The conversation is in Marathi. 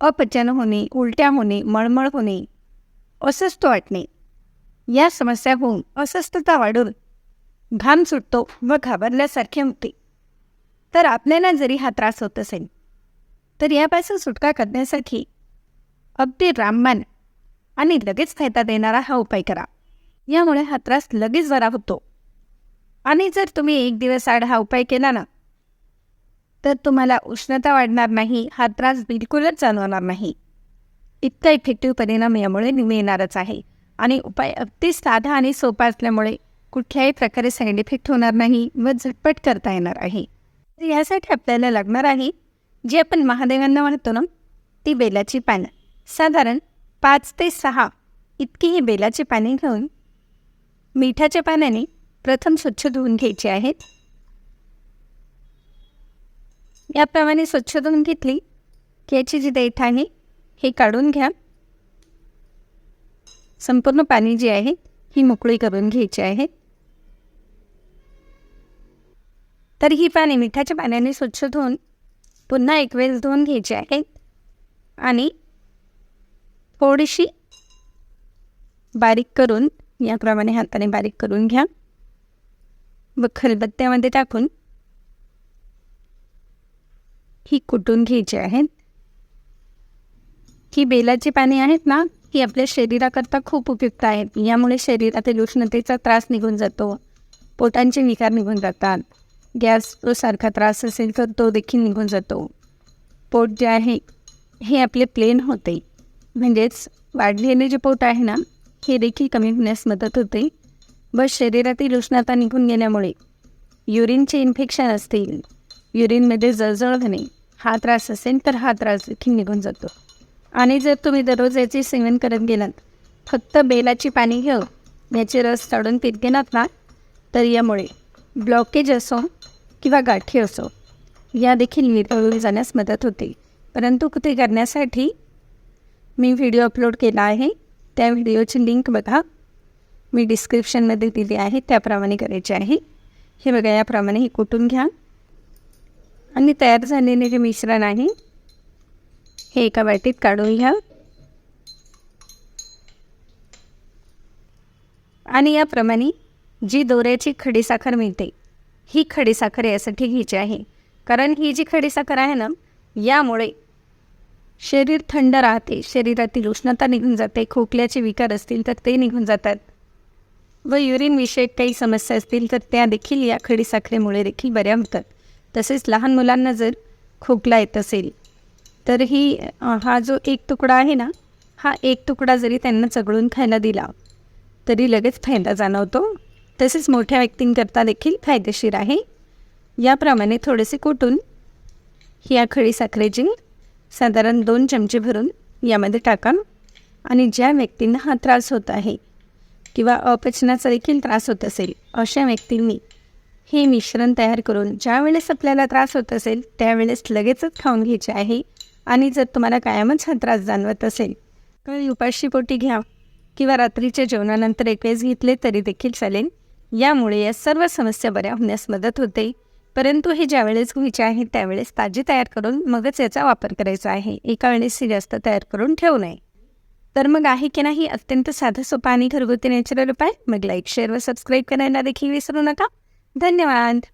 अपचन होणे उलट्या होणे मळमळ होणे अस्वस्थ वाटणे. या समस्या होऊन अस्वस्थता वाढून घाम सुटतो व घाबरल्यासारखे होते. तर आपल्याला जरी हा त्रास होत असेल तर यापासून सुटका करण्यासाठी अगदी रामबाण आणि लगेच फायदा देणारा हा उपाय करा. यामुळे हा त्रास लगेच बरा होतो. आणि जर तुम्ही एक दिवस आड हा उपाय केला ना तर तुम्हाला उष्णता वाढणार नाही हा त्रास बिलकुलच जाणवणार नाही. इतका इफेक्टिव्ह परिणाम यामुळे मिळणारच आहे. आणि उपाय अगदी साधा आणि सोपा असल्यामुळे कुठल्याही प्रकारे साईड इफेक्ट होणार नाही व झटपट करता येणार आहे. तर यासाठी आपल्याला लागणार आहे जी आपण महादेवांना म्हणतो ना ती बेलाची पानं. साधारण पाच ते सहा इतकी ही बेलाची पाने घेऊन मिठाच्या पाण्याने प्रथम स्वच्छ धुवून घ्यायची आहेत. याप्रमाणे स्वच्छ धुवून घेतली. की याची जी देठ आहे हे काढून घ्या. संपूर्ण पाणी जी आहे ही मोकळी करून घ्यायची आहे. तर ही पाने मिठाच्या पाण्याने स्वच्छ धुवून पुन्हा एक वेळेस धुवून घ्यायची आहे. आणि थोडीशी बारीक करून याप्रमाणे हाताने बारीक करून घ्या. व खलबत्त्यामध्ये टाकून ही कुटून घ्यायची आहेत? ही बेलाची पाने आहेत ना ही आपल्या शरीराकरता खूप उपयुक्त आहेत. यामुळे शरीरातील उष्णतेचा त्रास निघून जातो. पोटांचे विकार निघून जातात. गॅस सारखा त्रास असेल तर तो देखील निघून जातो. पोट जे आहे हे आपले प्लेन होते. म्हणजेच वाढलेले जे पोट आहे ना हे देखील कमी होण्यास मदत होते. व शरीरातील उष्णता निघून गेल्यामुळे युरिनचे इन्फेक्शन असतील. युरिनमध्ये जळजळ होणे हा त्रास असेल तर हा त्रास देखील निघून जातो. आणि जर तुम्ही दररोज याचे सेवन करत गेलात फक्त बेलाची पाणी घेऊ याचे रस काढून पीत गेलात ना तर यामुळे ब्लॉकेज असो किंवा गाठी असो या देखील विरघळून जाण्यास मदत होते. परंतु ते करण्यासाठी मी व्हिडिओ अपलोड केला आहे. त्या व्हिडिओची लिंक बघा. मी डिस्क्रिप्शनमध्ये दिली आहे. त्याप्रमाणे करायचे आहे. हे बघा याप्रमाणे हे कुटून घ्या. आणि तयार झालेले जे मिश्रण आहे हे एका वाटीत काढून घ्या. आणि याप्रमाणे जी दोऱ्याची खडीसाखर मिळते ही खडीसाखर यासाठी घ्यायची आहे. कारण ही जी खडीसाखर आहे ना यामुळे शरीर थंड राहते शरीरातील उष्णता निघून जाते खोकल्याचे विकार असतील तर ते निघून जातात. व युरिनविषयक काही समस्या असतील तर त्या देखील या खडीसाखरेमुळे देखील बऱ्या होतात. तसेच लहान मुलांना जर खोकला येत असेल तर ही हा जो एक तुकडा आहे ना हा एक तुकडा जरी त्यांना चगळून खायला दिला तरी लगेच फायदा जाणवतो. तसेच मोठ्या व्यक्तींकरता देखील फायदेशीर आहे. याप्रमाणे थोडेसे कुटून ही आखळी साखरेची साधारण दोन चमचे भरून यामध्ये टाका आणि ज्या व्यक्तींना हा त्रास होत आहे किंवा अपचनाचा देखील त्रास होत असेल अशा व्यक्तींनी हे मिश्रण तयार करून ज्या वेळेस आपल्याला त्रास होत असेल त्यावेळेस लगेचच खाऊन घ्यायचे आहे. आणि जर तुम्हाला कायमच हा त्रास जाणवत असेल तर उपाशी पोटी घ्या किंवा रात्रीच्या जेवणानंतर एक वेळेस घेतले तरी देखील चालेल. यामुळे या सर्व समस्या बऱ्या होण्यास मदत होते. परंतु हे ज्या वेळेस घ्यायचे आहे त्यावेळेस ताजी तयार करून मगच याचा वापर करायचा आहे. एका वेळेस जास्त तयार करून ठेवू नये. तर मग आहे की नाही? अत्यंत साधा सोपा आणि घरगुती नॅचरल उपाय? मग लाईक शेअर व सबस्क्राईब करायला देखील विसरू नका. धन्यवाद.